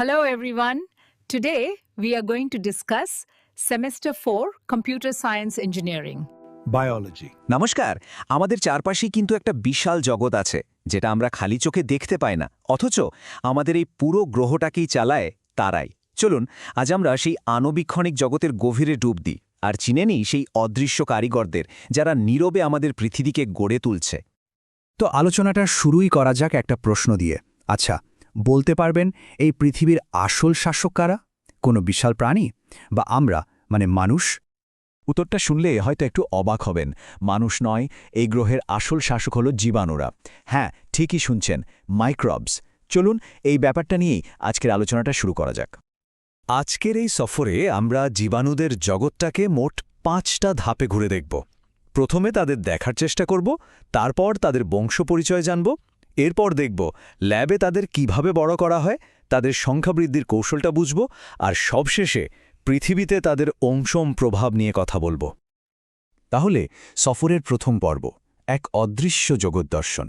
Hello, everyone. Today, we are going to discuss Semester 4 Computer Science Engineering. biology. নমস্কার আমাদের চারপাশেই কিন্তু একটা বিশাল জগৎ আছে যেটা আমরা খালি চোখে দেখতে পাই না অথচ আমাদের এই পুরো গ্রহটাকেই চালায় তারাই চলুন আজ আমরা সেই আণবিক্ষণিক জগতের গভীরে ডুব দিই আর চিনে নিই সেই অদৃশ্য কারিগরদের যারা নীরবে আমাদের পৃথিবীকে গড়ে তুলছে তো আলোচনাটা শুরুই করা যাক একটা প্রশ্ন দিয়ে আচ্ছা বলতে পারবেন, এই পৃথিবীর আসল শাসক কারা? কোনো বিশাল প্রাণী? বা আমরা মানে মানুষ? উত্তরটা শুনলে হয়তো একটু অবাক হবেন। মানুষ নয়, এই গ্রহের আসল শাসক হল জীবাণুরা। হ্যাঁ ঠিকই শুনছেন, মাইক্রবস। চলুন এই ব্যাপারটা নিয়েই আজকের আলোচনাটা শুরু করা যাক। আজকের এই সফরে আমরা জীবাণুদের জগৎটাকে মোট পাঁচটা ধাপে ঘুরে দেখব। প্রথমে তাদের দেখার চেষ্টা করব, তারপর তাদের বংশ পরিচয় জানব এরপর দেখব ল্যাবে তাদের কীভাবে বড় করা হয়, তাদের সংখ্যা বৃদ্ধির কৌশলটা বুঝব, আর সবশেষে পৃথিবীতে তাদের অংশম প্রভাব নিয়ে কথা বলব। তাহলে সফরের প্রথম পর্ব, এক অদৃশ্য জগৎ দর্শন।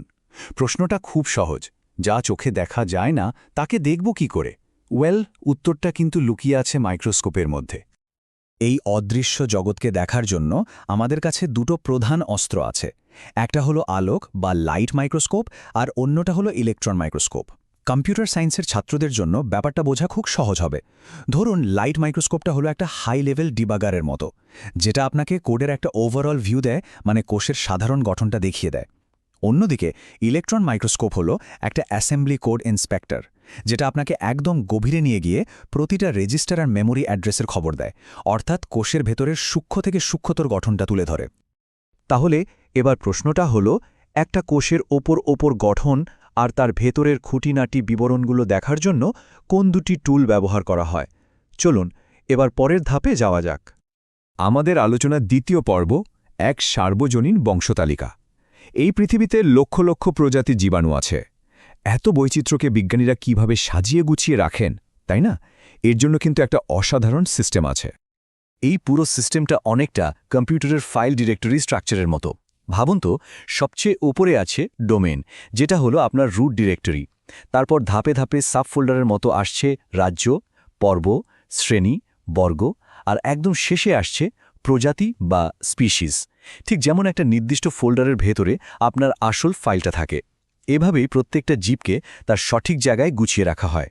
প্রশ্নটা খুব সহজ, যা চোখে দেখা যায় না, তাকে দেখব কি করে? ওয়েল, উত্তরটা কিন্তু লুকিয়ে আছে মাইক্রোস্কোপের মধ্যে। এই অদৃশ্য জগৎকে দেখার জন্য আমাদের কাছে দুটো প্রধান অস্ত্র আছে একটা হলো আলোক বা লাইট মাইক্রোস্কোপ আর অন্যটা হলো ইলেকট্রন মাইক্রোস্কোপ। কম্পিউটার সায়েন্সের ছাত্রদের জন্য ব্যাপারটা বোঝা খুব সহজ হবে। ধরুন, লাইট মাইক্রোস্কোপটা হলো একটা হাই লেভেল ডিবাগারের মতো, যেটা আপনাকে কোডের একটা ওভারঅল ভিউ দেয় মানে কোষের সাধারণ গঠনটা দেখিয়ে দেয়। অন্যদিকে, ইলেকট্রন মাইক্রোস্কোপ হলো একটা অ্যাসেম্বলি কোড ইন্সপেক্টর, যেটা আপনাকে একদম গভীরে নিয়ে গিয়ে প্রতিটা রেজিস্টার আর মেমোরি অ্যাড্রেসের খবর দেয়, অর্থাৎ কোষের ভেতরের সূক্ষ্ম থেকে সূক্ষ্মতর গঠনটা তুলে ধরে। তাহলে এবার প্রশ্নটা হল, একটা কোষের ওপর ওপর গঠন আর তার ভেতরের খুঁটিনাটি বিবরণগুলো দেখার জন্য কোন দুটি টুল ব্যবহার করা হয়? চলুন, এবার পরের ধাপে যাওয়া যাক। আমাদের আলোচনার দ্বিতীয় পর্ব, এক সার্বজনীন বংশতালিকা। এই পৃথিবীতে লক্ষ লক্ষ প্রজাতির জীবাণু আছে। এত বৈচিত্র্যকে বিজ্ঞানীরা কীভাবে সাজিয়ে গুছিয়ে রাখেন, তাই না? এর জন্য কিন্তু একটা অসাধারণ সিস্টেম আছে। এই পুরো সিস্টেমটা অনেকটা কম্পিউটারের ফাইল ডিরেক্টরি স্ট্রাকচারের মতো। ভাবুন তো, সবচেয়ে ওপরে আছে ডোমেন, যেটা হলো আপনার রুট ডিরেক্টরি। তারপর ধাপে ধাপে সাব ফোল্ডারের মতো আসছে রাজ্য, পর্ব, শ্রেণি, বর্গ, আর একদম শেষে আসছে প্রজাতি বা স্পিসিস। ঠিক যেমন একটা নির্দিষ্ট ফোল্ডারের ভেতরে আপনার আসল ফাইলটা থাকে। এভাবেই প্রত্যেকটা জীবকে তার সঠিক জায়গায় গুছিয়ে রাখা হয়।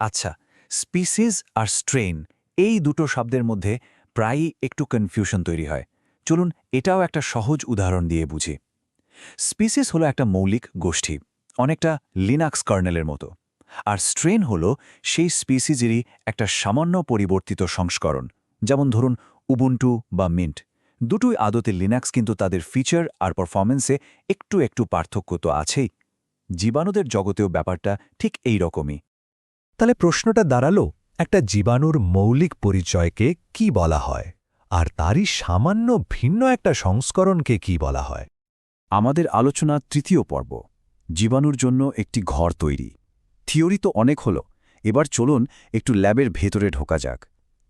আচ্ছা স্পিসিস আর স্ট্রেন এই দুটো শব্দের মধ্যে প্রায়ই একটু কনফিউশন তৈরি হয়। চলুন এটাও একটা সহজ উদাহরণ দিয়ে বুঝি। স্পিসিস হলো একটা মৌলিক গোষ্ঠী, অনেকটা লিনাক্স কার্নেলের মতো। আর স্ট্রেন হল সেই স্পিসিজেরই একটা সামান্য পরিবর্তিত সংস্করণ, যেমন ধরুন উবুন্টু বা মিন্ট দুটোই আদতে লিনাক্স কিন্তু তাদের ফিচার আর পারফরমেন্সে একটু একটু পার্থক্য তো আছেই। জীবাণুদের জগতেও ব্যাপারটা ঠিক এই রকমই। তাহলে প্রশ্নটা দাঁড়াল একটা জীবাণুর মৌলিক পরিচয়কে কি বলা হয়? আর তারই সামান্য ভিন্ন একটা সংস্করণকে কি বলা হয়? আমাদের আলোচনা তৃতীয় পর্ব জীবাণুর জন্য একটি ঘর তৈরি। থিওরি তো অনেক হলো এবার চলুন একটু ল্যাবের ভেতরে ঢোকা যাক।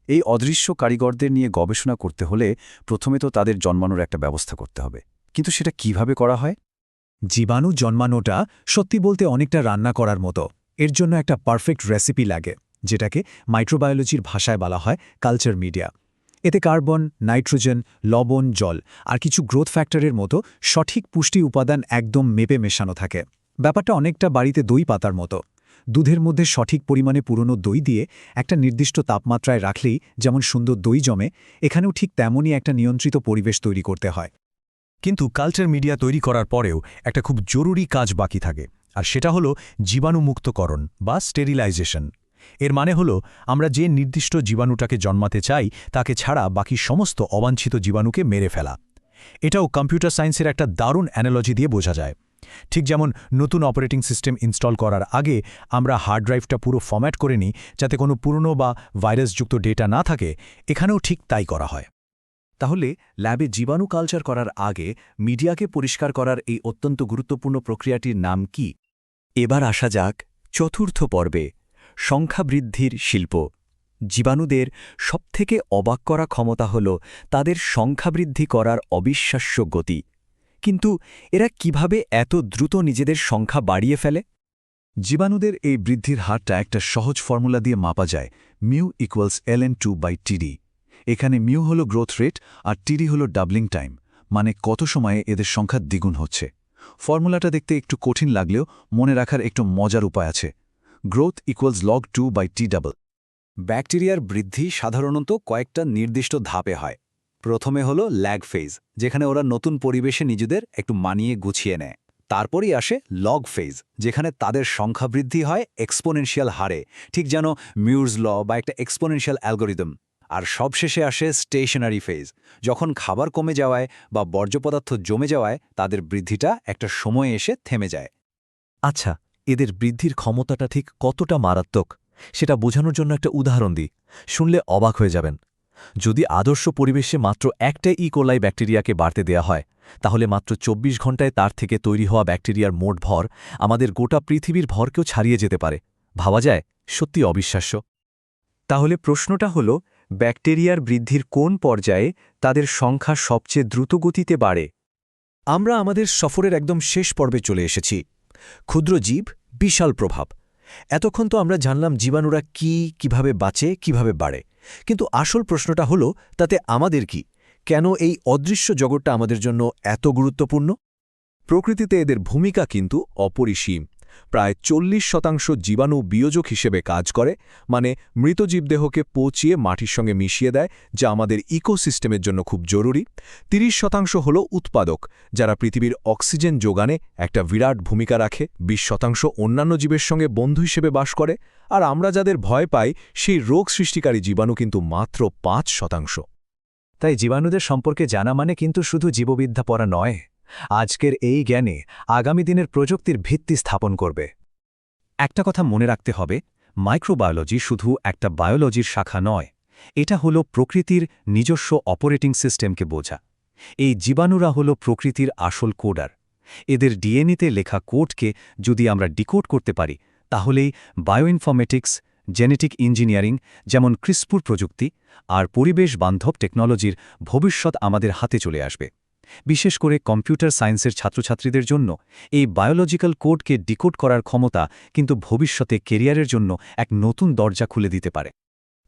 এই অদৃশ্য কারিগরদের নিয়ে গবেষণা করতে হলে প্রথমে তো তাদের জন্মানোর একটা ব্যবস্থা করতে হবে। কিন্তু সেটা কীভাবে করা হয়? জীবাণু জন্মানোটা সত্যি বলতে অনেকটা রান্না করার মতো। এর জন্য একটা পারফেক্ট রেসিপি লাগে। যেটাকে মাইক্রোবায়োলজির ভাষায় বলা হয় কালচার মিডিয়া। এতে কার্বন, নাইট্রোজেন, লবণ, জল আর কিছু গ্রোথ ফ্যাক্টরের মতো সঠিক পুষ্টি উপাদান একদম মেপে মেশানো থাকে। ব্যাপারটা অনেকটা বাড়িতে দই পাতার মতো। দুধের মধ্যে সঠিক পরিমাণে পুরনো দই দিয়ে একটা নির্দিষ্ট তাপমাত্রায় রাখলেই যেমন সুন্দর দই জমে, এখানেও ঠিক তেমনই একটা নিয়ন্ত্রিত পরিবেশ তৈরি করতে হয়। কিন্তু কালচার মিডিয়া তৈরি করার পরেও একটা খুব জরুরি কাজ বাকি থাকে, আর সেটা হলো জীবাণুমুক্তকরণ বা স্টেরিলাইজেশন। এর মানে হলো, আমরা যে নির্দিষ্ট জীবাণুটাকে জন্মাতে চাই, তাকে ছাড়া বাকি সমস্ত অবাঞ্ছিত জীবাণুকে মেরে ফেলা। এটাও কম্পিউটার সায়েন্সের একটা দারুণ অ্যানালজি দিয়ে বোঝা যায়। ঠিক যেমন নতুন অপারেটিং সিস্টেম ইনস্টল করার আগে আমরা হার্ড ড্রাইভটা পুরো ফর্ম্যাট করে নিই, যাতে কোনো পুরনো বা ভাইরাসযুক্ত ডেটা না থাকে, এখানেও ঠিক তাই করা হয়। তাহলে ল্যাবে জীবাণু কালচার করার আগে মিডিয়াকে পরিষ্কার করার এই অত্যন্ত গুরুত্বপূর্ণ প্রক্রিয়াটির নাম কি? এবার আসা যাক চতুর্থ পর্বে সংখ্যা বৃদ্ধির শিল্প। জীবাণুদের সবথেকে অবাক করা ক্ষমতা হল তাদের সংখ্যা বৃদ্ধি করার অবিশ্বাস্য গতি। কিন্তু এরা কীভাবে এত দ্রুত নিজেদের সংখ্যা বাড়িয়ে ফেলে? জীবাণুদের এই বৃদ্ধির হারটা একটা সহজ ফর্মুলা দিয়ে মাপা যায়, mu equals L N two by TD. এখানে মিউ হল গ্রোথ রেট আর টিডি হল ডাবলিং টাইম মানে কত সময়ে এদের সংখ্যা দ্বিগুণ হচ্ছে। ফর্মুলাটা দেখতে একটু কঠিন লাগলেও মনে রাখার একটু মজার উপায় আছে। Growth equals log two by T double ব্যাকটেরিয়ার বৃদ্ধি সাধারণত কয়েকটা নির্দিষ্ট ধাপে হয়। প্রথমে হলো ল্যাগ ফেজ, যেখানে ওরা নতুন পরিবেশে নিজেদের একটু মানিয়ে গুছিয়ে নেয়। তারপরই আসে লগ ফেজ যেখানে তাদের সংখ্যা বৃদ্ধি হয় এক্সপোনেনশিয়াল হারে, ঠিক যেন মিউরস ল বা একটা এক্সপোনেনশিয়াল অ্যালগোরিদম আর সবশেষে আসে স্টেশনারি ফেজ যখন খাবার কমে যাওয়ায় বা বর্জ্য পদার্থ জমে যাওয়ায় তাদের বৃদ্ধিটা একটা সময়ে এসে থেমে যায়। আচ্ছা এদের বৃদ্ধির ক্ষমতাটা ঠিক কতটা মারাত্মক, সেটা বোঝানোর জন্য একটা উদাহরণ দিই। শুনলে অবাক হয়ে যাবেন। যদি আদর্শ পরিবেশে মাত্র একটা ইকোলাই ব্যাকটেরিয়াকে বাড়তে দেয়া হয়, তাহলে মাত্র ২৪ ঘন্টায় তার থেকে তৈরি হওয়া ব্যাকটেরিয়ার মোট ভর আমাদের গোটা পৃথিবীর ভরকেও ছাড়িয়ে যেতে পারে। ভাবা যায়? সত্যি অবিশ্বাস্য। তাহলে প্রশ্নটা হল, ব্যাকটেরিয়ার বৃদ্ধির কোন পর্যায়ে তাদের সংখ্যা সবচেয়ে দ্রুতগতিতে বাড়ে? আমরা আমাদের সফরের একদম শেষ পর্বে চলে এসেছি। ক্ষুদ্র জীব, বিশাল প্রভাব। এতক্ষণ তো আমরা জানলাম জীবাণুরা কি, কীভাবে বাঁচে, কীভাবে বাড়ে। কিন্তু আসল প্রশ্নটা হলো, তাতে আমাদের কি? কেন এই অদৃশ্য জগৎটা আমাদের জন্য এত গুরুত্বপূর্ণ? প্রকৃতিতে এদের ভূমিকা কিন্তু অপরিসীম। প্রায় চল্লিশ শতাংশ জীবাণু বিয়োজক হিসেবে কাজ করে মানে মৃত জীবদেহকে পচিয়ে মাটির সঙ্গে মিশিয়ে দেয়, যা আমাদের ইকোসিস্টেমের জন্য খুব জরুরি। ৩০ শতাংশ হল উৎপাদক, যারা পৃথিবীর অক্সিজেন যোগানে একটা বিরাট ভূমিকা রাখে। ২০ শতাংশ অন্যান্য জীবের সঙ্গে বন্ধু হিসেবে বাস করে, আর আমরা যাদের ভয় পাই, সেই রোগ সৃষ্টিকারী জীবাণু কিন্তু মাত্র পাঁচ শতাংশ। তাই জীবাণুদের সম্পর্কে জানা মানে কিন্তু শুধু জীববিদ্যা পড়া নয়। আজকের এই জ্ঞানে আগামী দিনের প্রযুক্তির ভিত্তি স্থাপন করবে। একটা কথা মনে রাখতে হবে, মাইক্রোবায়োলজি শুধু একটা বায়োলজির শাখা নয়, এটা হলো প্রকৃতির নিজস্ব অপারেটিং সিস্টেমকে বোঝা। এই জীবাণুরা হলো প্রকৃতির আসল কোডার। এদের ডিএনএতে লেখা কোডকে যদি আমরা ডিকোড করতে পারি, তাহলেই বায়োইনফরমেটিক্স, জেনেটিক ইঞ্জিনিয়ারিং যেমন ক্রিসপুর প্রযুক্তি আর পরিবেশ বান্ধব টেকনোলজির ভবিষ্যৎ আমাদের হাতে চলে আসবে। বিশেষ করে কম্পিউটার সায়েন্সের ছাত্রছাত্রীদের জন্য, এই বায়োলজিক্যাল কোডকে ডিকোড করার ক্ষমতা কিন্তু ভবিষ্যতে কেরিয়ারের জন্য এক নতুন দরজা খুলে দিতে পারে।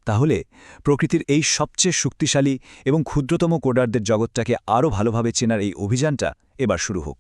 তাহলে প্রকৃতির এই সবচেয়ে শক্তিশালী এবং ক্ষুদ্রতম কোডারদের জগৎটাকে আরও ভালোভাবে চেনার এই অভিযানটা এবার শুরু হোক।